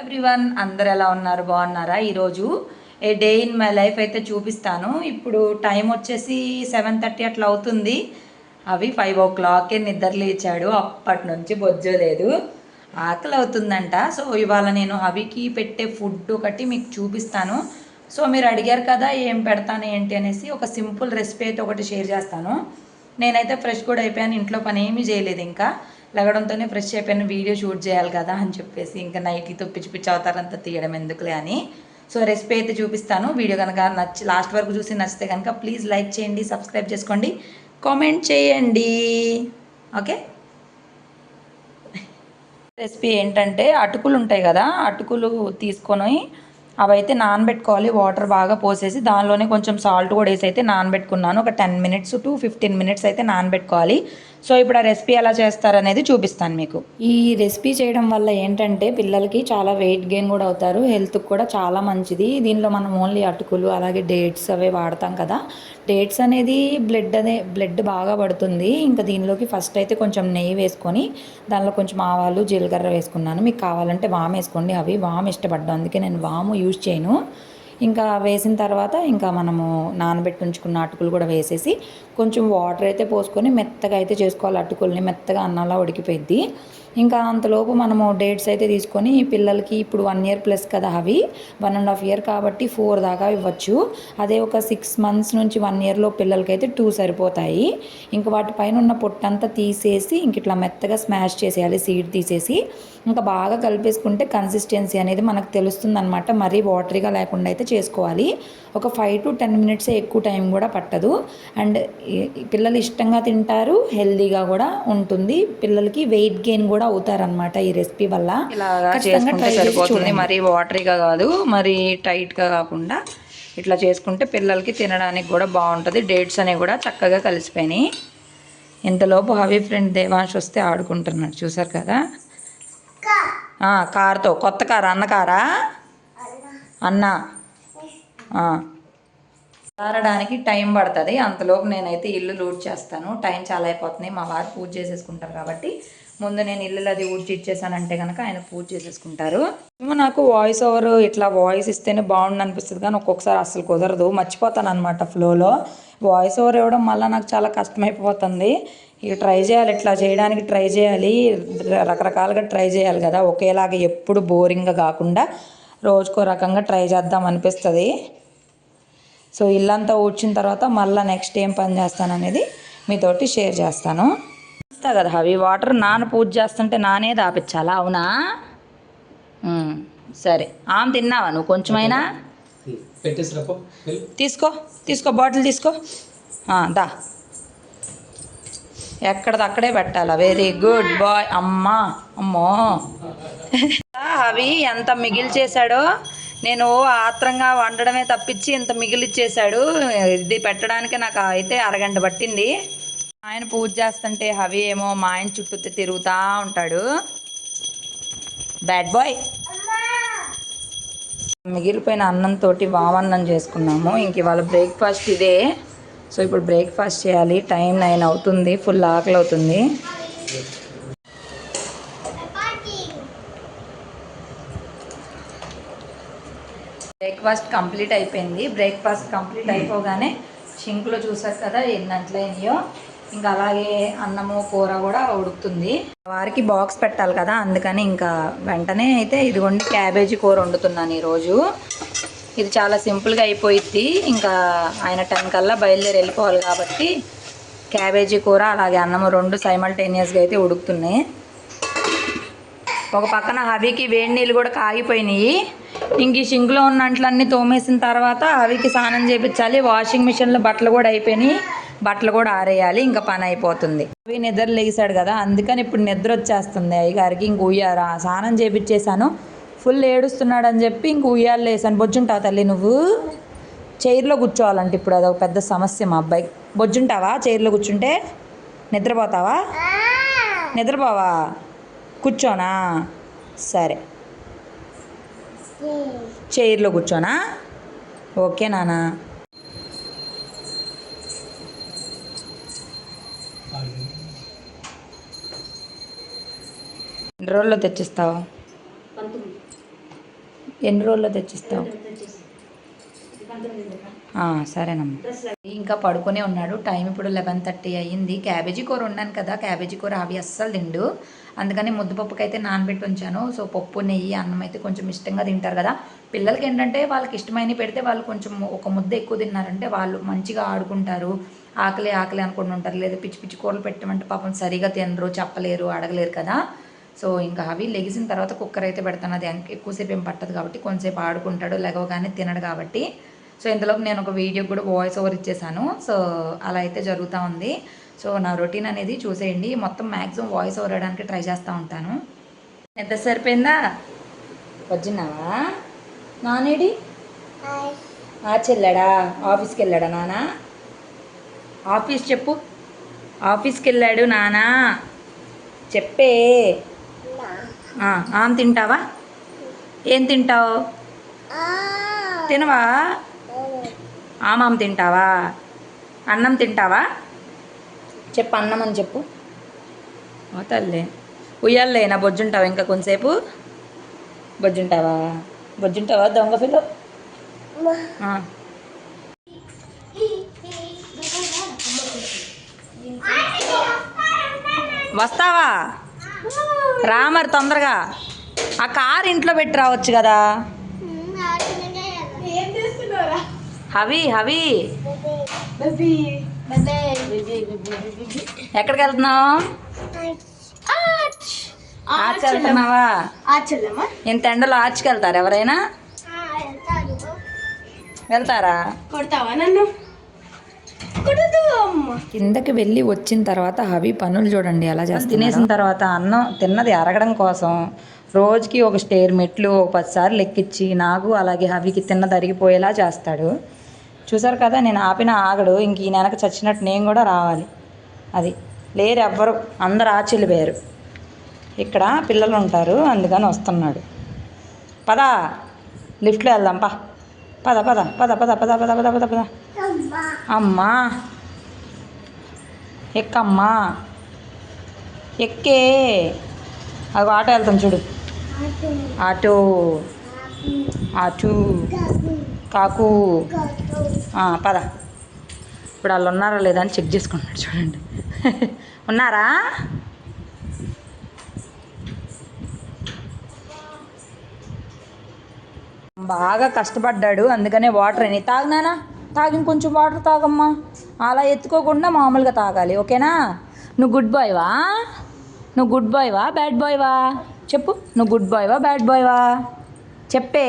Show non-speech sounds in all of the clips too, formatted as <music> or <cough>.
Everyone అందరు ఎలా ఉన్నారు? బాగున్నారా? ఈరోజు a day in my life అయితే చూపిస్తాను. ఇప్పుడు టైం వచ్చేసి సెవెన్ థర్టీ అట్లా అవుతుంది. అవి ఫైవ్ ఓ క్లాక్కే నిద్రలు లేచాడు. అప్పటి నుంచి బొజ్జలేదు ఆకలి అవుతుందంట. సో ఇవాళ నేను అవికి పెట్టే ఫుడ్ ఒకటి మీకు చూపిస్తాను. సో మీరు అడిగారు కదా ఏం పెడతాను ఏంటి అనేసి ఒక సింపుల్ రెసిపీ అయితే ఒకటి షేర్ చేస్తాను. నేనైతే ఫ్రెష్ కూడా అయిపోయాను. ఇంట్లో పని ఏమీ చేయలేదు ఇంకా. లగడంతోనే ఫ్రెష్ అయిపోయిన వీడియో షూట్ చేయాలి కదా అని చెప్పేసి ఇంకా నైట్తో పిచ్చి పిచ్చి అవతారంతా తీయడం ఎందుకులే అని. సో రెసిపీ అయితే చూపిస్తాను. వీడియో కనుక నచ్చి లాస్ట్ వరకు చూసి నచ్చితే కనుక ప్లీజ్ లైక్ చేయండి సబ్స్క్రైబ్ చేసుకోండి కామెంట్ చేయండి. ఓకే రెసిపీ ఏంటంటే అటుకులు ఉంటాయి కదా అటుకులు తీసుకొని అవైతే నానబెట్టుకోవాలి. వాటర్ బాగా పోసేసి దానిలోనే కొంచెం సాల్ట్ కూడా వేసి అయితే నానబెట్టుకున్నాను. ఒక ten minutes to fifteen minutes అయితే నానబెట్టుకోవాలి. సో ఇప్పుడు ఆ రెసిపీ ఎలా చేస్తారనేది చూపిస్తాను మీకు. ఈ రెసిపీ చేయడం వల్ల ఏంటంటే పిల్లలకి చాలా వెయిట్ గెయిన్ కూడా అవుతారు హెల్త్కి కూడా చాలా మంచిది. దీనిలో మనం ఓన్లీ అటుకులు అలాగే డేట్స్ అవే వాడతాం కదా. డేట్స్ అనేది బ్లడ్ అనే బ్లడ్ బాగా పడుతుంది. ఇంకా దీనిలోకి ఫస్ట్ అయితే కొంచెం నెయ్యి వేసుకొని దానిలో కొంచెం ఆవాలు జీలకర్ర వేసుకున్నాను. మీకు కావాలంటే వామ్ వేసుకోండి అవి. వామ్ ఇష్టపడ్డాను అందుకే నేను వాము యూజ్ చేయను. ఇంకా వేసిన తర్వాత ఇంకా మనము నానబెట్టి ఉంచుకున్న అటుకులు కూడా వేసేసి కొంచెం వాటర్ అయితే పోసుకొని మెత్తగా అయితే చేసుకోవాలి. అటుకుల్ని మెత్తగా అన్నంలా ఉడికిపోయిద్ది. ఇంకా అంతలోపు మనము డేట్స్ అయితే తీసుకొని పిల్లలకి ఇప్పుడు వన్ ఇయర్ ప్లస్ కదా అవి వన్ అండ్ హాఫ్ ఇయర్ కాబట్టి ఫోర్ దాకా ఇవ్వచ్చు. అదే ఒక సిక్స్ మంత్స్ నుంచి వన్ ఇయర్లో పిల్లలకి అయితే టూ సరిపోతాయి. ఇంకా వాటిపైన ఉన్న పొట్టంతా తీసేసి ఇంక ఇట్లా మెత్తగా స్మాష్ చేసేయాలి సీడ్ తీసేసి. ఇంకా బాగా కలిపేసుకుంటే కన్సిస్టెన్సీ అనేది మనకు తెలుస్తుంది అనమాట మరీ వాటరీగా లేకుండా అయితే చేసుకోవాలి. ఒక ఫైవ్ టు టెన్ మినిట్స్ ఎక్కువ టైం కూడా పట్టదు. అండ్ పిల్లలు ఇష్టంగా తింటారు హెల్దీగా కూడా ఉంటుంది. పిల్లలకి వెయిట్ గెయిన్ కూడా అవుతారనమాట ఈ రెసిపీ వల్ల. ఇలాగా చేసుకుంటే సరిపోతుంది. మరీ వాటరీగా కాదు మరీ టైట్గా కాకుండా ఇట్లా చేసుకుంటే పిల్లలకి తినడానికి కూడా బాగుంటుంది. డేట్స్ అనేవి కూడా చక్కగా కలిసిపోయినాయి. ఇంతలోపు హవీ ఫ్రెండ్ దేవాంశ్ వస్తే ఆడుకుంటున్నాడు చూసారు కదా? కార్తో. కొత్త కారు? అన్న కారా? అన్న. ఆ. ఆరడానికి టైం పడుతుంది. అంతలోపు నేనైతే ఇల్లు లూడ్ చేస్తాను. టైం చాలా అయిపోతుంది. మా వారు పూజ చేసేసుకుంటారు కాబట్టి ముందు నేను ఇల్లు అది ఊడ్చి ఇచ్చేసానంటే కనుక ఆయన పూజ చేసేసుకుంటారు. ఏమో నాకు వాయిస్ ఓవర్ ఇట్లా వాయిస్ ఇస్తేనే బాగుండు అనిపిస్తుంది కానీ ఒక్కొక్కసారి అస్సలు కుదరదు. మర్చిపోతాను అనమాట ఫ్లోలో వాయిస్ ఓవర్ ఇవ్వడం మళ్ళీ నాకు చాలా కష్టమైపోతుంది. ఇక ట్రై చేయాలి ఇట్లా చేయడానికి ట్రై చేయాలి. రకరకాలుగా ట్రై చేయాలి కదా. ఒకేలాగా ఎప్పుడు బోరింగ్గా కాకుండా రోజుకో రకంగా ట్రై చేద్దాం అనిపిస్తుంది. సో ఇల్లంతా ఊడ్చిన తర్వాత మళ్ళీ నెక్స్ట్ ఏం పని చేస్తాను అనేది మీతోటి షేర్ చేస్తాను. ఇస్తా కదా అవి వాటర్ నాన్న పూజ చేస్తుంటే నానే దాపించాలా? అవునా? సరే. ఆమె తిన్నావా నువ్వు? కొంచెమైనా? తీసుకో తీసుకో బాటిల్ తీసుకో. దా. ఎక్కడది? అక్కడే పెట్టాలా? వెరీ గుడ్ బాయ్ అమ్మా అమ్మో. అవి ఎంత మిగిల్చేశాడో. నేను ఆత్రంగా వండడమే తప్పించి ఇంత మిగిలిచ్చేశాడు. ఇది పెట్టడానికి నాకు అయితే అరగంట పట్టింది. ఆయన పూజ చేస్తుంటే హవి ఏమో మా ఆయన చుట్టూ తిరుగుతూ ఉంటాడు. బ్యాడ్ బాయ్ మిగిలిపోయిన అన్నంతో వామన్నం చేసుకున్నాము. ఇంక ఇవాళ బ్రేక్ఫాస్ట్ ఇదే. సో ఇప్పుడు బ్రేక్ఫాస్ట్ చేయాలి. టైం నైన్ అవుతుంది. ఫుల్ ఆకలి అవుతుంది. బ్రేక్ఫాస్ట్ కంప్లీట్ అయిపోయింది. బ్రేక్ఫాస్ట్ కంప్లీట్ అయిపోగానే షింక్లో చూసారు కదా ఎన్ని ఇంకా అలాగే అన్నము కూర కూడా ఉడుకుతుంది. వారికి బాక్స్ పెట్టాలి కదా అందుకని ఇంకా వెంటనే అయితే ఇదిగోండి క్యాబేజీ కూర వండుతున్నాను ఈరోజు. ఇది చాలా సింపుల్గా అయిపోయిద్ది. ఇంకా ఆయన టెన్ కల్లా బయలుదేరి వెళ్ళిపోవాలి కాబట్టి క్యాబేజీ కూర అలాగే అన్నము రెండు సైమల్టేనియస్గా అయితే ఉడుకుతున్నాయి. ఒక పక్కన హవికి వేడి నీళ్ళు కూడా కాగిపోయినాయి. ఇంక ఈ సింక్లో ఉన్న అంట్లన్నీ తోమేసిన తర్వాత హవికి స్నానం చేయించాలి వాషింగ్ మిషన్లో బట్టలు కూడా అయిపోయినాయి. బట్టలు కూడా ఆరేయాలి ఇంకా పని అయిపోతుంది. అవి నిద్ర లేసాడు కదా అందుకని ఇప్పుడు నిద్ర వచ్చేస్తుంది. అయ్యగారికి ఇంక ఉయ్యారా స్నానం చేపించేశాను ఫుల్ ఏడుస్తున్నాడు అని చెప్పి ఇంక ఉయ్యాలు లేసాను. బొజ్జుంటావు తల్లి నువ్వు? చైర్లో కూర్చోవాలంటే ఇప్పుడు అదొక పెద్ద సమస్య మా అబ్బాయి. బొజ్జుంటావా చైర్లో కూర్చుంటే? నిద్రపోతావా? నిద్రపోవా? కూర్చోనా? సరే. చైర్లో కూర్చోనా? ఓకే నానా. ఎన్ని రోజుల్లో తెచ్చిస్తావు? ఎన్ని రోజుల్లో తెచ్చిస్తావు? సరేనమ్మా. ఇంకా పడుకునే ఉన్నాడు. టైం ఇప్పుడు లెవెన్ థర్టీ అయ్యింది. క్యాబేజీ కూర ఉన్నాను కదా. క్యాబేజీ కూర అవి అస్సలు తిండు. అందుకని ముద్దపప్పుకి అయితే నానబెట్టి ఉంచాను. సో పప్పు నెయ్యి అన్నం అయితే కొంచెం ఇష్టంగా తింటారు కదా. పిల్లలకి ఏంటంటే వాళ్ళకి ఇష్టమైనవి పెడితే వాళ్ళు కొంచెం ఒక ముద్ద ఎక్కువ తిన్నారంటే వాళ్ళు మంచిగా ఆడుకుంటారు. ఆకలి ఆకలి అనుకుంటుంటారు. లేదా పిచ్చి పిచ్చి కూరలు పెట్టమంటే పాపం సరిగా తినరు చెప్పలేరు అడగలేరు కదా. సో ఇంకా అవి లెగిసిన తర్వాత కుక్కర్ అయితే పెడతాను. అది ఎంక- ఎక్కువసేపు ఏం పట్టదు కాబట్టి కొంచెంసేపు ఆడుకుంటాడు లెగవగానే తినడు కాబట్టి. సో ఇంతలోపు నేను ఒక వీడియో కూడా వాయిస్ ఓవర్ ఇచ్చేసాను. సో అలా అయితే జరుగుతూ ఉంది. సో నా రొటీన్ అనేది చూసేయండి. మొత్తం మ్యాక్సిమం వాయిస్ ఓవర్ ఇవ్వడానికి ట్రై చేస్తూ ఉంటాను. ఎంత సరిపోయిందా? వచ్చినావా నానేడి? ఆచి వెళ్ళాడా ఆఫీస్కి వెళ్ళాడా నానా? ఆఫీస్ చెప్పు. ఆఫీస్కి వెళ్ళాడు నానా? చెప్పే. ఆమె తింటావా? ఏం తింటావు? తినవా? ఆమాం తింటావా? అన్నం తింటావా? చెప్పు అన్నం అని చెప్పు. ఓ తల్లి. ఉయ్యాలేనా బొజ్జుంటావా ఇంకా కొంతసేపు? బొజ్జుంటావా? బొజ్జుంటావా దొంగ పిల్ల. వస్తావా? రా మరి తొందరగా. ఆ కార్ ఇంట్లో పెట్టి రావచ్చు కదా. హవి హవి. ఎక్కడికి వెళ్తున్నావు? వెళ్తున్నావా ఇంత ఎండలో ఆర్చ్కి వెళ్తారు. ఎవరైనా వెళ్తారా? కొడతావా నన్ను? కిందకి వెళ్ళి వచ్చిన తర్వాత హవి పనులు చూడండి ఎలా చేస్తా తినేసిన తర్వాత అన్నం తిన్నది అరగడం కోసం రోజుకి ఒక స్టేర్ మెట్లు ఒక పదిసార్లు ఎక్కించి నాకు అలాగే హవికి తిన్నది అరిగిపోయేలా చేస్తాడు. చూసారు కదా నేను ఆపిన ఆగడు ఇంక ఈ నెనక చచ్చినట్టు నేను కూడా రావాలి. అది లేరు ఎవ్వరు అందరు ఆచెళ్ళిపోయారు ఇక్కడ పిల్లలు ఉంటారు అందుకని వస్తున్నాడు. పద లిఫ్ట్లో వెళ్దాం పా. పద పద పద పద పద పద పద పద పద. అమ్మా. ఎక్కమ్మా? ఎక్కే. అది ఆటో వెళ్తాం చూడు. ఆటో. ఆటో. కాకు. పద. ఇప్పుడు వాళ్ళు ఉన్నారా లేదా అని చెక్ చేసుకుంటున్నాడు చూడండి. <laughs> ఉన్నారా? బాగా కష్టపడ్డాడు. అందుకనే వాటర్ అని తాగినానా తాగిన కొంచెం వాటర్ తాగమ్మా. అలా ఎత్తుకోకుండా మామూలుగా తాగాలి. ఓకేనా? నువ్వు గుడ్ బాయ్వా నువ్వు గుడ్ బాయ్వా బ్యాడ్ బాయ్వా చెప్పు. నువ్వు గుడ్ బాయ్వా బ్యాడ్ బాయ్వా చెప్పే.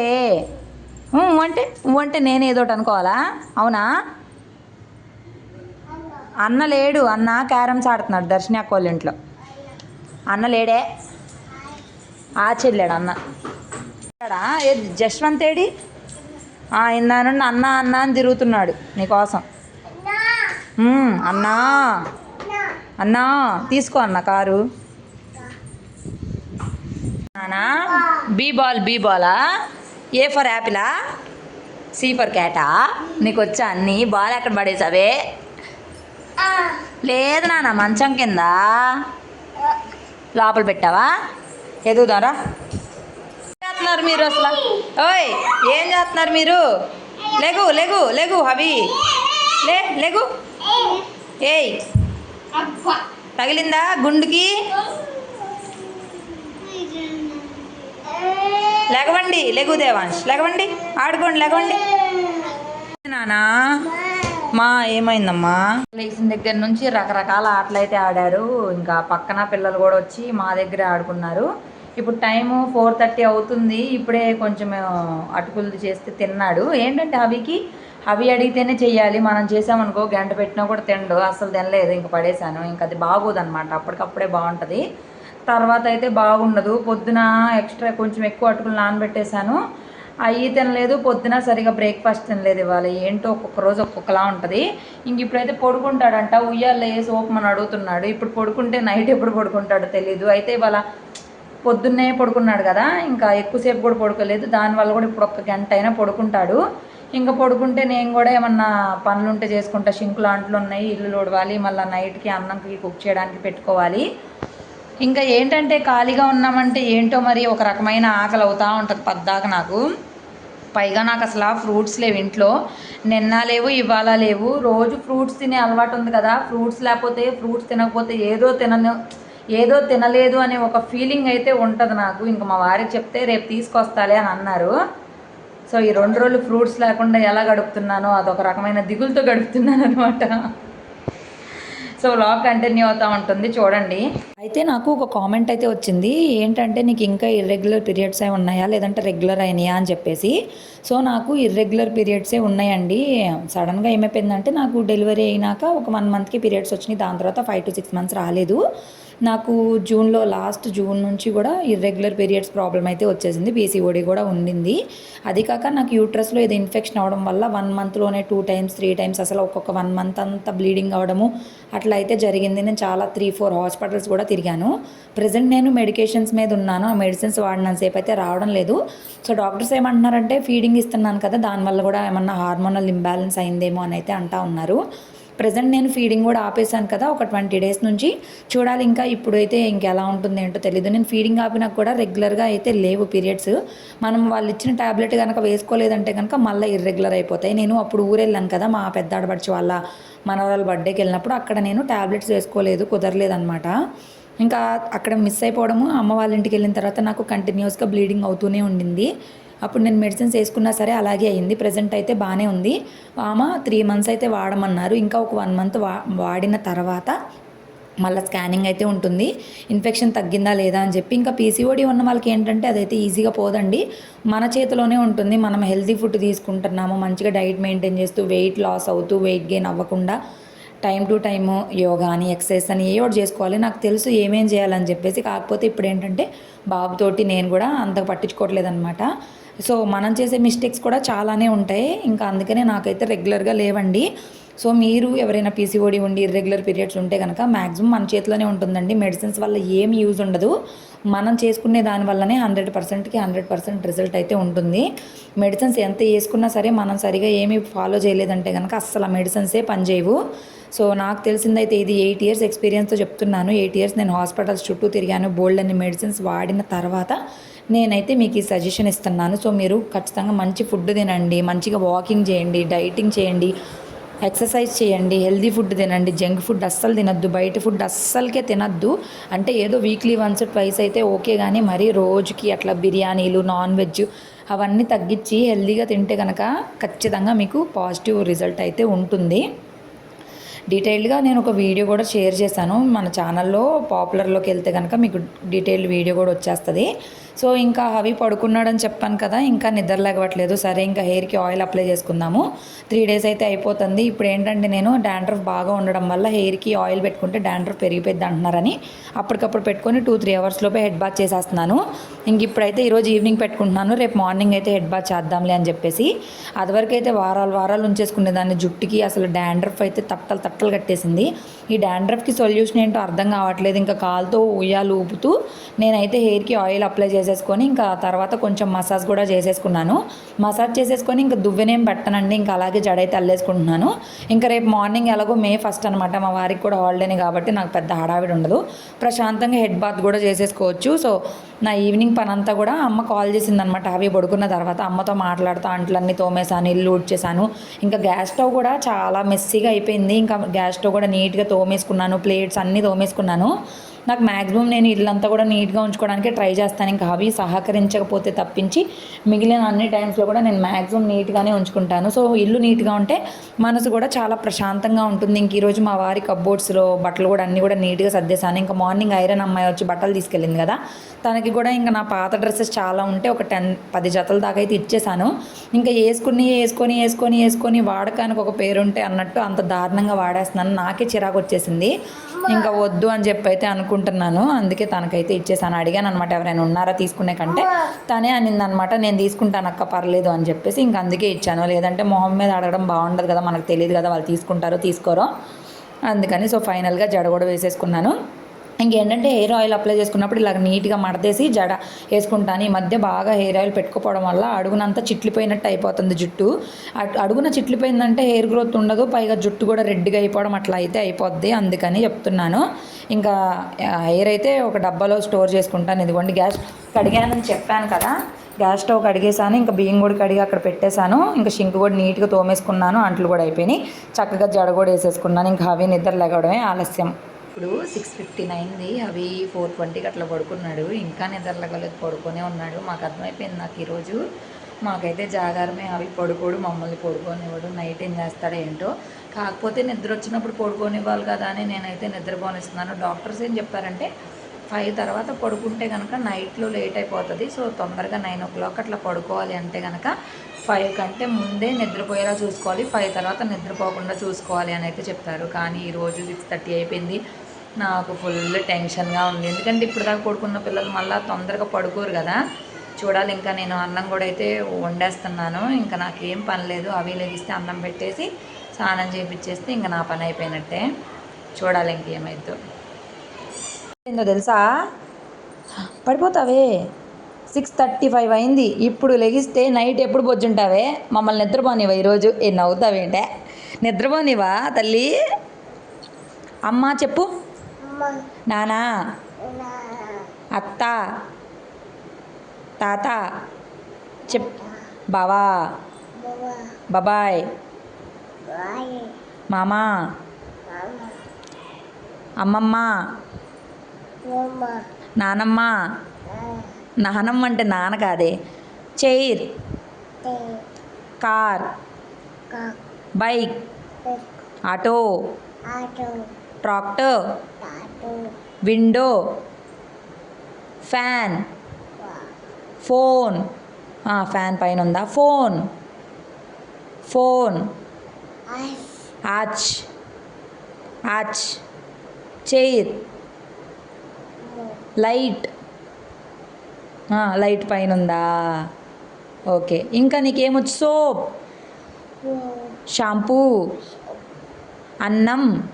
అంటే అంటే నేను ఏదో ఒకటి అనుకోవాలా? అవునా? అన్న లేడు. అన్న క్యారమ్స్ ఆడుతున్నాడు దర్శిని అక్క వాళ్ళ ఇంట్లో. అన్న లేడే? ఆ చెల్లాడు అన్న. ఏది ఏ జశ్వంత్ ఏడి ఇందా నుండి అన్న అన్న అని తిరుగుతున్నాడు నీకోసం. అన్నా. అన్నా తీసుకో అన్న కారు. నానా బీ బాల్ బీ బాలా? ఏ ఫర్ యాపిలా? సి ఫర్ క్యాటా? నీకు వచ్చా అన్ని? బాల్ ఎక్కడ పడేసావే? లేదు నాన్న మంచం కింద? లోపల పెట్టావా? ఎదుగుదారా చేస్తున్నారు మీరు అసలు? ఓయ్ ఏం చేస్తున్నారు మీరు? లెగు లెగు లెగు హవి లే లెగు. ఏయ్ తగిలిందా గుండుకి? లెగవండి లెగు దేవాంశ్ లెగవండి ఆడుకోండి లెగవండి. నానా మా ఏమైందమ్మా? లేచిన దగ్గర నుంచి రకరకాల ఆటలు అయితే ఆడారు. ఇంకా పక్కన పిల్లలు కూడా వచ్చి మా దగ్గరే ఆడుకున్నారు. ఇప్పుడు టైము ఫోర్ థర్టీ అవుతుంది. ఇప్పుడే కొంచెం అటుకులు చేస్తే తిన్నాడు. ఏంటంటే హవికి హవి అడిగితేనే చెయ్యాలి. మనం చేసామనుకో గంట పెట్టినా కూడా తిండు. అసలు తినలేదు. ఇంక పడేశాను. ఇంకా అది బాగోదు అనమాట అప్పటికప్పుడే బాగుంటుంది. తర్వాత అయితే బాగుండదు. పొద్దున ఎక్స్ట్రా కొంచెం ఎక్కువ అటుకులు నానబెట్టేశాను. అవి తినలేదు. పొద్దున సరిగా బ్రేక్ఫాస్ట్ తినలేదు ఇవాళ. ఏంటో ఒక్కొక్క రోజు ఒక్కొక్కలా ఉంటుంది. ఇంక ఇప్పుడైతే పడుకుంటాడంట. ఉయ్యాల్లో వేసి ఓపమని అడుగుతున్నాడు. ఇప్పుడు పడుకుంటే నైట్ ఎప్పుడు పడుకుంటాడో తెలీదు. అయితే ఇవాళ పొద్దున్నే పడుకున్నాడు కదా ఇంకా ఎక్కువసేపు కూడా పడుకోలేదు. దానివల్ల కూడా ఇప్పుడు ఒక్క గంట అయినా పడుకుంటాడు. ఇంకా పడుకుంటే నేను కూడా ఏమన్నా పనులు ఉంటే చేసుకుంటా. షింకులు అంట్లు ఉన్నాయి ఇల్లు లోడవాలి మళ్ళీ నైట్కి అన్నంకి కుక్ చేయడానికి పెట్టుకోవాలి. ఇంకా ఏంటంటే ఖాళీగా ఉన్నామంటే ఏంటో మరి ఒక రకమైన ఆకలి అవుతూ ఉంటుంది పద్దాక నాకు. పైగా నాకు అసలు ఆ ఫ్రూట్స్ లేవు ఇంట్లో. నిన్న లేవు ఇవాళ లేవు. రోజు ఫ్రూట్స్ తినే అలవాటు ఉంది కదా. ఫ్రూట్స్ లేకపోతే ఫ్రూట్స్ తినకపోతే ఏదో తినను. ఏదో తినలేదు అనే ఒక ఫీలింగ్ అయితే ఉంటుంది నాకు. ఇంకా మా వారికి చెప్తే రేపు తీసుకొస్తాలే అని అన్నారు. సో ఈ రెండు రోజులు ఫ్రూట్స్ లేకుండా ఎలా గడుపుతున్నానో అదొక రకమైన దిగులతో గడుపుతున్నాను అనమాట సో వ్లాగ్ కంటిన్యూ అవుతూ ఉంటుంది. చూడండి. అయితే నాకు ఒక కామెంట్ అయితే వచ్చింది. ఏంటంటే నీకు ఇంకా ఇర్రెగ్యులర్ పీరియడ్స్ ఏ ఉన్నాయా? లేదంటే రెగ్యులర్ అయినాయా? అని చెప్పేసి. సో నాకు ఇర్రెగ్యులర్ పీరియడ్సే ఉన్నాయండి. సడన్గా ఏమైపోయిందంటే నాకు డెలివరీ అయినాక ఒక వన్ మంత్కి పీరియడ్స్ వచ్చినాయి. దాని తర్వాత ఫైవ్ టు సిక్స్ మంత్స్ రాలేదు. నాకు జూన్లో లాస్ట్ జూన్ నుంచి కూడా ఇర్రెగ్యులర్ పీరియడ్స్ ప్రాబ్లం అయితే వచ్చేసింది. పీసీఓడి కూడా ఉండింది. అది కాక నాకు యూట్రస్లో ఇది ఇన్ఫెక్షన్ అవడం వల్ల వన్ మంత్లోనే టూ టైమ్స్ త్రీ టైమ్స్ అసలు ఒక్కొక్క వన్ మంత్ అంతా బ్లీడింగ్ అవడము అట్లా అయితే జరిగింది. నేను చాలా త్రీ ఫోర్ హాస్పిటల్స్ కూడా తిరిగాను. ప్రజెంట్ నేను మెడికేషన్స్ మీద ఉన్నాను. ఆ మెడిసిన్స్ వాడినంతసేపు అయితే రావడం లేదు. సో డాక్టర్స్ ఏమంటున్నారంటే ఫీడింగ్ ఇస్తున్నాను కదా దానివల్ల కూడా ఏమన్నా హార్మోనల్ ఇంబ్యాలెన్స్ అయిందేమో అని అయితే అంటా ఉన్నారు. ప్రజెంట్ నేను ఫీడింగ్ కూడా ఆపేసాను కదా ఒక ట్వంటీ డేస్ నుంచి. చూడాలి ఇంకా ఇప్పుడైతే ఇంకెలా ఉంటుంది ఏంటో తెలియదు నేను ఫీడింగ్ ఆపినా కూడా రెగ్యులర్గా అయితే లేవు పీరియడ్స్. మనం వాళ్ళు ఇచ్చిన ట్యాబ్లెట్ కనుక వేసుకోలేదంటే కనుక మళ్ళీ ఇర్రెగ్యులర్ అయిపోతాయి. నేను అప్పుడు ఊరెళ్ళాను కదా మా పెద్ద ఆడపడిచి వాళ్ళ మనవరాల బర్త్డేకి వెళ్ళినప్పుడు అక్కడ నేను ట్యాబ్లెట్స్ వేసుకోలేదు కుదరలేదనమాట ఇంకా అక్కడ మిస్ అయిపోవడము అమ్మ వాళ్ళ ఇంటికి వెళ్ళిన తర్వాత నాకు కంటిన్యూస్గా బ్లీడింగ్ అవుతూనే ఉండింది. అప్పుడు నేను మెడిసిన్స్ వేసుకున్నా సరే అలాగే అయింది. ప్రజెంట్ అయితే బాగానే ఉంది. ఆమె త్రీ మంత్స్ అయితే వాడమన్నారు. ఇంకా ఒక వన్ మంత్ వా వాడిన తర్వాత మళ్ళీ స్కానింగ్ అయితే ఉంటుంది. ఇన్ఫెక్షన్ తగ్గిందా లేదా అని చెప్పి ఇంకా పీసీఓడి ఉన్న వాళ్ళకి ఏంటంటే అదైతే ఈజీగా పోదండి. మన చేతిలోనే ఉంటుంది. మనం హెల్తీ ఫుడ్ తీసుకుంటున్నాము. మంచిగా డైట్ మెయింటైన్ చేస్తూ వెయిట్ లాస్ అవుతూ వెయిట్ గెయిన్ అవ్వకుండా టైం టు టైము యోగా అని ఎక్సర్సైజ్ అని ఏ ఒకటి చేసుకోవాలి. నాకు తెలుసు ఏమేం చేయాలని చెప్పేసి. కాకపోతే ఇప్పుడు ఏంటంటే బాబుతోటి నేను కూడా అంతగా పట్టించుకోవట్లేదు అనమాట సో మనం చేసే మిస్టేక్స్ కూడా చాలానే ఉంటాయి. ఇంకా అందుకనే నాకైతే రెగ్యులర్గా లేవండి. సో మీరు ఎవరైనా పీసీఓడి ఉండి ఇర్రెగ్యులర్ పీరియడ్స్ ఉంటే కనుక మ్యాక్సిమం మన చేతిలోనే ఉంటుందండి. మెడిసిన్స్ వల్ల ఏం యూజ్ ఉండదు. మనం చేసుకునే దాని వల్లనే హండ్రెడ్ పర్సెంట్కి హండ్రెడ్ పర్సెంట్ రిజల్ట్ అయితే ఉంటుంది. మెడిసిన్స్ ఎంత వేసుకున్నా సరే మనం సరిగా ఏమీ ఫాలో చేయలేదంటే కనుక అస్సలు ఆ మెడిసిన్సే పనిచేయవు సో నాకు తెలిసిందైతే ఇది ఎయిట్ ఇయర్స్ ఎక్స్పీరియన్స్తో చెప్తున్నాను. ఎయిట్ ఇయర్స్ నేను హాస్పిటల్స్ చుట్టూ తిరిగాను. బోల్డ్ అన్ని మెడిసిన్స్ వాడిన తర్వాత నేనైతే మీకు ఈ సజెషన్ ఇస్తున్నాను. సో మీరు ఖచ్చితంగా మంచి ఫుడ్ తినండి మంచిగా వాకింగ్ చేయండి డైటింగ్ చేయండి ఎక్సర్సైజ్ చేయండి హెల్దీ ఫుడ్ తినండి జంక్ ఫుడ్ అస్సలు తినద్దు బయట ఫుడ్ అస్సలకే తినద్దు. అంటే ఏదో వీక్లీ వన్స్ ట్వైస్ అయితే ఓకే కానీ మరీ రోజుకి అట్లా బిర్యానీలు నాన్ వెజ్ అవన్నీ తగ్గించి హెల్దీగా తింటే కనుక ఖచ్చితంగా మీకు పాజిటివ్ రిజల్ట్ అయితే ఉంటుంది. డీటెయిల్డ్గా నేను ఒక వీడియో కూడా షేర్ చేశాను. మన ఛానల్లో పాపులర్లోకి వెళ్తే కనుక మీకు డీటెయిల్డ్ వీడియో కూడా వచ్చేస్తుంది. సో ఇంకా అవి పడుకున్నాడని చెప్పాను కదా ఇంకా నిద్ర లేగవట్లేదు సరే ఇంకా హెయిర్కి ఆయిల్ అప్లై చేసుకుందాము. త్రీ డేస్ అయితే అయిపోతుంది. ఇప్పుడు ఏంటంటే నేను డాండ్రఫ్ బాగా ఉండడం వల్ల హెయిర్కి ఆయిల్ పెట్టుకుంటే డాండ్రఫ్ పెరిగిపోద్ది అంటున్నారని అప్పటికప్పుడు పెట్టుకొని టూ త్రీ అవర్స్ లోపే హెడ్ బాత్ చేసేస్తున్నాను. ఇంక ఇప్పుడైతే ఈరోజు ఈవినింగ్ పెట్టుకుంటున్నాను. రేపు మార్నింగ్ అయితే హెడ్ బాత్ చేద్దాంలే అని చెప్పేసి అదివరకు అయితే వారాలు వారాలు ఉంచేసుకునే దాన్ని జుట్టుకి అసలు డాండ్రఫ్ అయితే తట్టలు తట్టలు కట్టేసింది. ఈ డాండ్రఫ్కి సొల్యూషన్ ఏంటో అర్థం కావట్లేదు. ఇంకా కాలుతో ఉయ్యాలు ఊపుతూ నేనైతే హెయిర్కి ఆయిల్ అప్లై చేసి చేసేసుకొని ఇంకా తర్వాత కొంచెం మసాజ్ కూడా చేసేసుకున్నాను. మసాజ్ చేసేసుకొని ఇంకా దువ్వెనేం పెట్టనండి. ఇంకా అలాగే జడైతే అల్లేసుకుంటున్నాను. ఇంకా రేపు మార్నింగ్ ఎలాగో మే ఫస్ట్ అనమాట మా వారికి కూడా హాలిడేని కాబట్టి నాకు పెద్ద హడావిడి ఉండదు. ప్రశాంతంగా హెడ్ బాత్ కూడా చేసేసుకోవచ్చు. సో నా ఈవినింగ్ పని అంతా కూడా అమ్మ కాల్ చేసింది అనమాట అవి పడుకున్న తర్వాత అమ్మతో మాట్లాడుతూ అంట్లన్నీ తోమేశాను ఇల్లు ఊడ్చేశాను. ఇంకా గ్యాస్ స్టవ్ కూడా చాలా మెస్సీగా అయిపోయింది. ఇంకా గ్యాస్ స్టవ్ కూడా నీట్గా తోమేసుకున్నాను. ప్లేట్స్ అన్నీ తోమేసుకున్నాను. నాకు మ్యాక్సిమం నేను ఇల్లంతా కూడా నీట్గా ఉంచుకోవడానికి ట్రై చేస్తాను. ఇంకా అవి సహకరించకపోతే తప్పించి మిగిలిన అన్ని టైమ్స్లో కూడా నేను మ్యాక్సిమం నీట్గానే ఉంచుకుంటాను. సో ఇల్లు నీట్గా ఉంటే మనసు కూడా చాలా ప్రశాంతంగా ఉంటుంది. ఇంక ఈరోజు మా వారి కబ్బోర్డ్స్లో బట్టలు కూడా అన్నీ కూడా నీట్గా సర్దేశాను. ఇంకా మార్నింగ్ ఐరన్ అమ్మాయి వచ్చి బట్టలు తీసుకెళ్ళింది కదా తనకి కూడా ఇంకా నా పాత డ్రెస్సెస్ చాలా ఉంటే ఒక టెన్ పది జతల దాకా అయితే ఇచ్చేసాను ఇంకా వేసుకుని వేసుకొని వేసుకొని వేసుకొని వాడకానికి ఒక పేరుంటే అన్నట్టు అంత దారుణంగా వాడేస్తున్నాను. నాకే చిరాకు వచ్చేసింది. ఇంకా వద్దు అని చెప్పి అయితే అనుకుంటున్నాను. అందుకే తనకైతే ఇచ్చేసాను. అడిగాను అనమాట ఎవరైనా ఉన్నారా తీసుకునే కంటే? తనే అనిందనమాట నేను తీసుకుంటాను అక్క పర్లేదు అని చెప్పేసి ఇంకా అందుకే ఇచ్చాను. లేదంటే మొహం మీద అడగడం బాగుండదు కదా మనకు తెలియదు కదా వాళ్ళు తీసుకుంటారో తీసుకోరో. అందుకని సో ఫైనల్గా జడ కూడా వేసేసుకున్నాను. ఇంకేంటంటే హెయిర్ ఆయిల్ అప్లై చేసుకున్నప్పుడు ఇలా నీట్గా మడతేసి జడ వేసుకుంటాను. ఈ మధ్య బాగా హెయిర్ ఆయిల్ పెట్టుకోవడం వల్ల అడుగునంతా చిట్లిపోయినట్టు అయిపోతుంది జుట్టు. అటు- అడుగున చిట్లిపోయిందంటే హెయిర్ గ్రోత్ ఉండదు పైగా జుట్టు కూడా రెడ్గా అయిపోవడం అట్లా అయితే అయిపోద్ది అందుకని చెప్తున్నాను. ఇంకా హెయిర్ అయితే ఒక డబ్బాలో స్టోర్ చేసుకుంటాను. ఇదిగోండి గ్యాస్ కడిగానని చెప్పాను కదా. గ్యాస్ స్టవ్ కడిగేసాను ఇంకా బియ్యం కూడా కడిగి అక్కడ పెట్టేశాను. ఇంకా షింక్ కూడా నీట్గా తోమేసుకున్నాను అంట్లు కూడా అయిపోయినాయి. చక్కగా జడ కూడా వేసేసుకున్నాను ఇంకా అవి నిద్ర లేగడమే ఆలస్యం. ఇప్పుడు సిక్స్ ఫిఫ్టీన్ అయింది అవి ఫోర్ ట్వంటీకి అట్లా పడుకున్నాడు. ఇంకా నిద్రలగలేదు పడుకొనే ఉన్నాడు. మాకు అర్థమైపోయింది నాకు ఈరోజు. మాకైతే జాగారమే అవి పడుకోడు మమ్మల్ని పడుకోనివ్వడు నైట్ ఏం చేస్తాడో ఏంటో. కాకపోతే నిద్ర వచ్చినప్పుడు పడుకోనివ్వాలి కదా అని నేనైతే నిద్రపోనిస్తున్నాను డాక్టర్స్ ఏం చెప్పారంటే ఫైవ్ తర్వాత పడుకుంటే కనుక నైట్లో లేట్ అయిపోతుంది. సో తొందరగా నైన్ ఓ క్లాక్ అట్లా పడుకోవాలి అంటే కనుక ఫైవ్ కంటే ముందే నిద్రపోయేలా చూసుకోవాలి. ఫైవ్ తర్వాత నిద్రపోకుండా చూసుకోవాలి అని అయితే చెప్పారు. కానీ ఈరోజు సిక్స్ థర్టీ అయిపోయింది. నాకు ఫుల్ టెన్షన్గా ఉంది. ఎందుకంటే ఇప్పుడు దాకా పడుకున్న పిల్లలు మళ్ళీ తొందరగా పడుకోరు కదా. చూడాలి ఇంకా నేను అన్నం కూడా అయితే వండేస్తున్నాను. ఇంకా నాకేం పని లేదు. అవి లెగిస్తే అన్నం పెట్టేసి స్నానం చేయించేస్తే ఇంకా నా పని అయిపోయినట్టే. చూడాలి ఇంకేమైద్దో. ఏందో తెలుసా? పడిపోతావే. సిక్స్ థర్టీ ఫైవ్ అయింది. ఇప్పుడు లెగిస్తే నైట్ ఎప్పుడు బొజ్జుంటావే? మమ్మల్ని నిద్రపోనివా ఈరోజు. ఏ నవ్వుతావేంటే? నిద్రపోనివా తల్లి? అమ్మ చెప్పు. నానా. అత్త. తాత. చెప్. బావా. బాబాయ్. మామా. అమ్మమ్మ. నానమ్మ. నానమ్మ అంటే నాన్న కాదే. Chair. Car. Bike. Auto. Tractor. Window fan phone. Fan పైన ఉందా? ఫోన్. ఫోన్. ఆచ్ ఆచ్ చైర్. లైట్. లైట్ పైన ఉందా? ఓకే. ఇంకా నీకేమొచ్చు? సోప్. షాంపూ. అన్నం.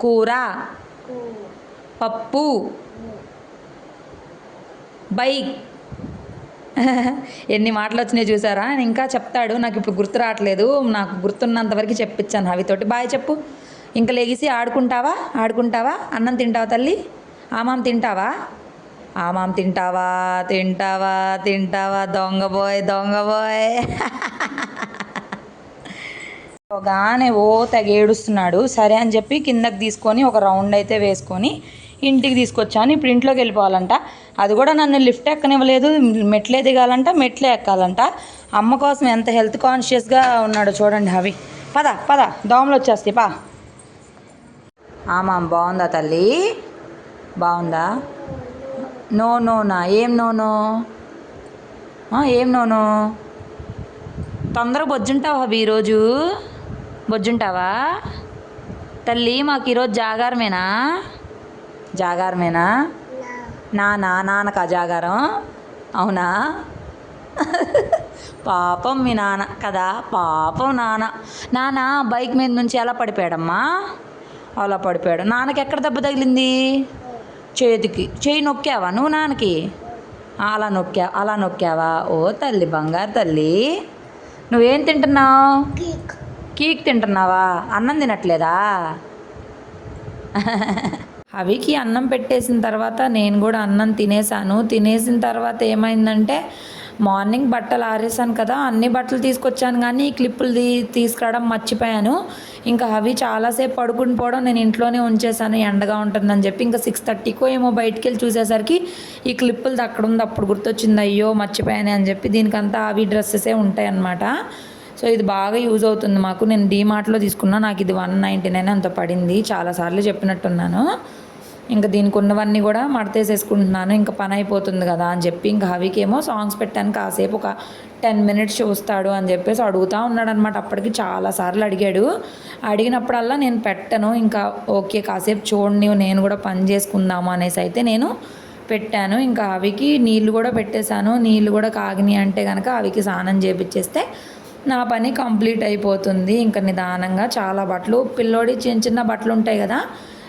కూర. పప్పు. బైక్. ఎన్ని మాటలు వచ్చినాయి చూసారా? నేను ఇంకా చెప్తాడు. నాకు ఇప్పుడు గుర్తు రావట్లేదు. నాకు గుర్తున్నంత వరకు చెప్పించాను అవితోటి బాయ్ చెప్పు. ఇంకా లెగిసి ఆడుకుంటావా? ఆడుకుంటావా? అన్నం తింటావా తల్లి? ఆమాం తింటావా? ఆమాం తింటావా? తింటావా? తింటావా? దొంగ బాయ్ దొంగ బాయ్. <laughs> గానే ఓ తెగ ఏడుస్తున్నాడు. సరే అని చెప్పి కిందకి తీసుకొని ఒక రౌండ్ అయితే వేసుకొని ఇంటికి తీసుకొచ్చాను. ఇప్పుడు ఇంట్లోకి వెళ్ళిపోవాలంట. అది కూడా నన్ను లిఫ్ట్ ఎక్కనివ్వలేదు. మెట్లే దిగాలంట మెట్లే ఎక్కాలంట. అమ్మ కోసం ఎంత హెల్త్ కాన్షియస్గా ఉన్నాడో చూడండి అవి. పద పద దోమలు వచ్చేస్తాయి పా. ఆమా బాగుందా తల్లి? బాగుందా? నో నోనా ఏం నోను ఏం నోను తొందరగా బొజ్జుంటావా అవి ఈరోజు? బొజ్జుంటావా? తల్లి మాకు ఈరోజు జాగారమేనా? జాగారమేనా? నానా నాన్నకా జాగారం? అవునా? పాపం మీ నాన్న కదా? పాపం నాన్న. నాన్న బైక్ మీద నుంచి ఎలా పడిపోయాడమ్మా? అలా పడిపోయాడు. నాన్నకి ఎక్కడ దెబ్బ తగిలింది? చేతికి. చేయి నొక్కావా నువ్వు నాన్నకి? అలా నొక్కా అలా నొక్కావా? ఓ తల్లి బంగారు తల్లి. నువ్వేం తింటున్నావు? కేక్ తింటున్నావా? అన్నం తినట్లేదా? అవికి అన్నం పెట్టేసిన తర్వాత నేను కూడా అన్నం తినేసాను తినేసిన తర్వాత ఏమైందంటే మార్నింగ్ బట్టలు ఆరేసాను కదా అన్ని బట్టలు తీసుకొచ్చాను కానీ ఈ క్లిప్పులు తీ తీసుకురావడం మర్చిపోయాను. ఇంకా అవి చాలాసేపు పడుకుని పోవడం నేను ఇంట్లోనే ఉంచేసాను ఎండగా ఉంటుందని చెప్పి. ఇంకా సిక్స్ థర్టీకో ఏమో బయటికి వెళ్ళి చూసేసరికి ఈ క్లిప్పులు అక్కడ ఉంది అప్పుడు గుర్తొచ్చింది అయ్యో మర్చిపోయాను అని చెప్పి. దీనికంతా అవి డ్రెస్సెసే ఉంటాయి అన్నమాట సో ఇది బాగా యూజ్ అవుతుంది మాకు. నేను డీమార్ట్లో తీసుకున్నా నాకు ఇది వన్ నైంటీ నైన్ అంత పడింది. చాలాసార్లు చెప్పినట్టున్నాను. ఇంకా దీనికి ఉన్నవన్నీ కూడా మడతేసేసుకుంటున్నాను. ఇంకా పని అయిపోతుంది కదా అని చెప్పి ఇంకా హవికేమో సాంగ్స్ పెట్టాను. కాసేపు ఒక టెన్ మినిట్స్ చూస్తాడు అని చెప్పేసి అడుగుతూ ఉన్నాడు అనమాట అప్పటికి చాలాసార్లు అడిగాడు. అడిగినప్పుడల్లా నేను పెట్టను. ఇంకా ఓకే కాసేపు చూడండి నేను కూడా పని చేసుకుందాము అనేసి అయితే నేను పెట్టాను. ఇంకా అవికి నీళ్ళు కూడా పెట్టేశాను. నీళ్ళు కూడా కాగినాయి అంటే కనుక అవికి స్నానం చేపించేస్తే నా పని కంప్లీట్ అయిపోతుంది. ఇంకా నిదానంగా చాలా బట్టలు పిల్లోడి చిన్న చిన్న బట్టలు ఉంటాయి కదా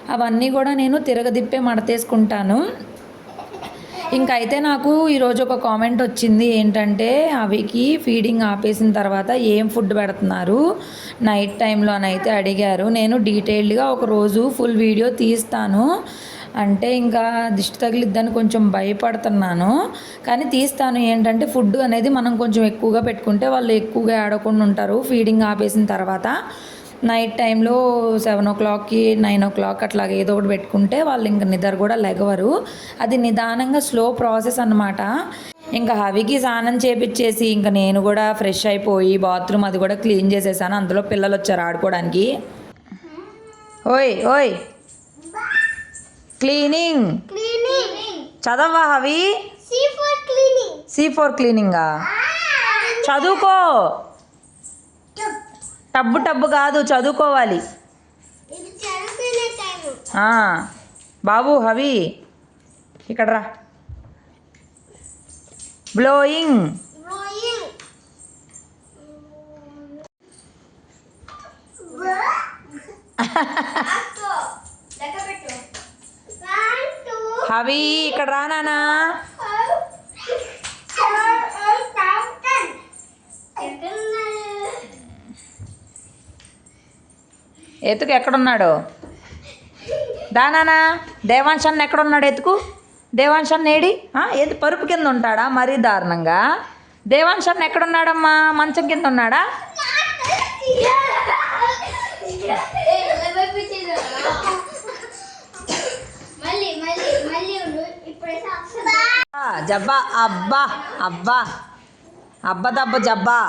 అవన్నీ కూడా నేను తిరగదిప్పే మడతేసుకుంటాను. ఇంకా అయితే నాకు ఈరోజు ఒక కామెంట్ వచ్చింది. ఏంటంటే అవికి ఫీడింగ్ ఆపేసిన తర్వాత ఏం ఫుడ్ పెడుతున్నారు? నైట్ టైంలో అని అయితే అడిగారు. నేను డీటెయిల్డ్గా ఒక రోజు ఫుల్ వీడియో తీస్తాను. అంటే ఇంకా దిష్టి తగిలిద్దని కొంచెం భయపడుతున్నాను. కానీ తీస్తాను ఏంటంటే ఫుడ్ అనేది మనం కొంచెం ఎక్కువగా పెట్టుకుంటే వాళ్ళు ఎక్కువగా ఆడకుండా ఉంటారు. ఫీడింగ్ ఆపేసిన తర్వాత నైట్ టైంలో సెవెన్ ఓ క్లాక్కి నైన్ ఓ క్లాక్ అట్లా ఏదో ఒకటి పెట్టుకుంటే వాళ్ళు ఇంకా నిద్ర కూడా లెగవరు. అది నిదానంగా స్లో ప్రాసెస్ అన్నమాట. ఇంకా హవికి స్నానం చేపించేసి ఇంకా నేను కూడా ఫ్రెష్ అయిపోయి బాత్రూమ్ అది కూడా క్లీన్ చేసేసాను. అందులో పిల్లలు వచ్చారు ఆడుకోవడానికి. ఓయ్ ఓయ్. క్లీనింగ్ చదవా హవి? సీ ఫర్ క్లీనింగ్ చదువుకో. టబ్బు టబ్బు కాదు చదువుకోవాలి. బాబు హవి ఇక్కడ రా. బ్లోయింగ్ లెక్క పెట్టు వన్ టూ హవి ఇక్కడ రా నానా five six seven eight nine ten ఎక్కడున్నారు ఎత్తుకు ఎక్కడున్నాడు? దానానా దేవాంశ్ అన్న ఎక్కడున్నాడు ఎత్తుకు? దేవాంశ్ అన్న ఏడి ఏది పరుపు కింద ఉంటాడా? మరీ దారుణంగా. దేవాంశ్ అన్న ఎక్కడున్నాడమ్మా? మంచం కింద ఉన్నాడా? జబ్బా అబ్బా అబ్బా. అబ్బా దబ్బ జబ్బా.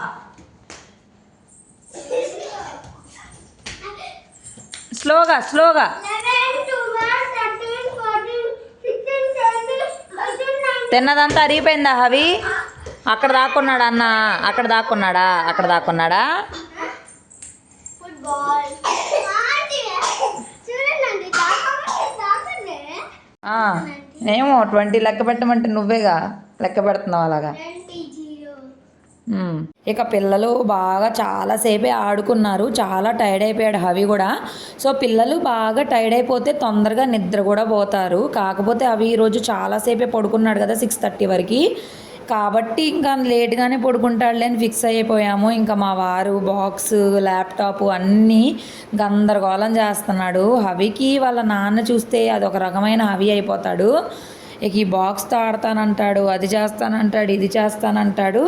స్లోగా స్లోగా. తిన్నదంతా అరిగిపోయిందా హవి? అక్కడ దాక్కున్నాడా అన్న? అక్కడ దాక్కున్నాడా? అక్కడ దాక్కున్నాడా? ఏమో ట్వంటీ లెక్క పెట్టమంటే నువ్వేగా లెక్క పెడుతున్నావు అలాగా. ఇక పిల్లలు బాగా చాలాసేపే ఆడుకున్నారు. చాలా టైర్డ్ అయిపోయాడు హవి కూడా. సో పిల్లలు బాగా టైర్డ్ అయిపోతే తొందరగా నిద్ర కూడా పోతారు. కాకపోతే అవి ఈరోజు చాలాసేపే పడుకున్నాడు కదా సిక్స్ థర్టీ వరకు. కాబట్టి ఇంకా లేట్గానే పడుకుంటాడులే అని ఫిక్స్ అయిపోయాము. ఇంకా మా వారు బాక్స్ ల్యాప్టాప్ అన్నీ గందరగోళం చేస్తున్నాడు. హవికి వాళ్ళ నాన్న చూస్తే అదొక రకమైన హవి అయిపోతాడు. ఇక ఈ బాక్స్తో ఆడతానంటాడు అది చేస్తానంటాడు ఇది చేస్తానంటాడు.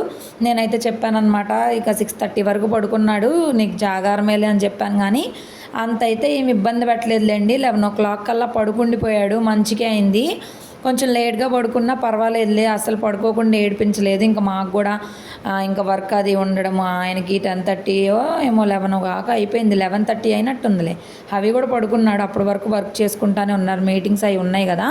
నేనైతే చెప్పానమాట ఇక సిక్స్ థర్టీ వరకు పడుకున్నాడు నీకు జాగారమేలే అని చెప్పాను కానీ అంత అయితే ఏమి ఇబ్బంది పెట్టలేదులేండి. లెవెన్ ఓ క్లాక్ కల్లా పడుకుండిపోయాడు మంచిగా అయింది. కొంచెం లేట్గా పడుకున్నా పర్వాలేదులే అసలు పడుకోకుండా ఏడిపించలేదు. ఇంకా మాకు కూడా ఇంకా వర్క్ అది ఉండడం ఆయనకి టెన్ థర్టీయో ఏమో లెవెన్ కాక అయిపోయింది. లెవెన్ థర్టీ అయినట్టుందిలే. అవి కూడా పడుకున్నాడు అప్పటి వరకు వర్క్ చేసుకుంటానే ఉన్నారు. మీటింగ్స్ అవి ఉన్నాయి కదా.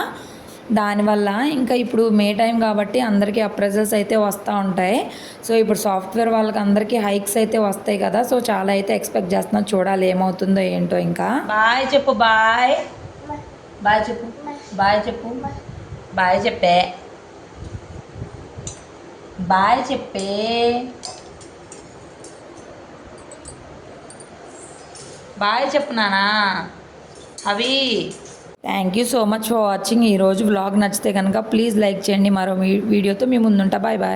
దానివల్ల ఇంకా ఇప్పుడు మే టైం కాబట్టి అందరికీ అప్రైజల్స్ అయితే వస్తూ ఉంటాయి. సో ఇప్పుడు సాఫ్ట్వేర్ వాళ్ళకి అందరికీ హైక్స్ అయితే వస్తాయి కదా. సో చాలా అయితే ఎక్స్పెక్ట్ చేస్తున్నాను చూడాలి ఏమవుతుందో ఏంటో ఇంకా. బాయ్ చెప్పు బాయ్. బాయ్ చెప్పు బాయ్ చెప్పు బాయ్ చెప్పే. బాయ్ చెప్పే. బాయ్ చెప్పు నానా. అవి. Thank you so much for watching ఈరోజు వ్లాగ్ నచ్చితే కనుక ప్లీజ్ లైక్ చేయండి. మరో వీడియోతో మీ ముందుంటా. Bye bye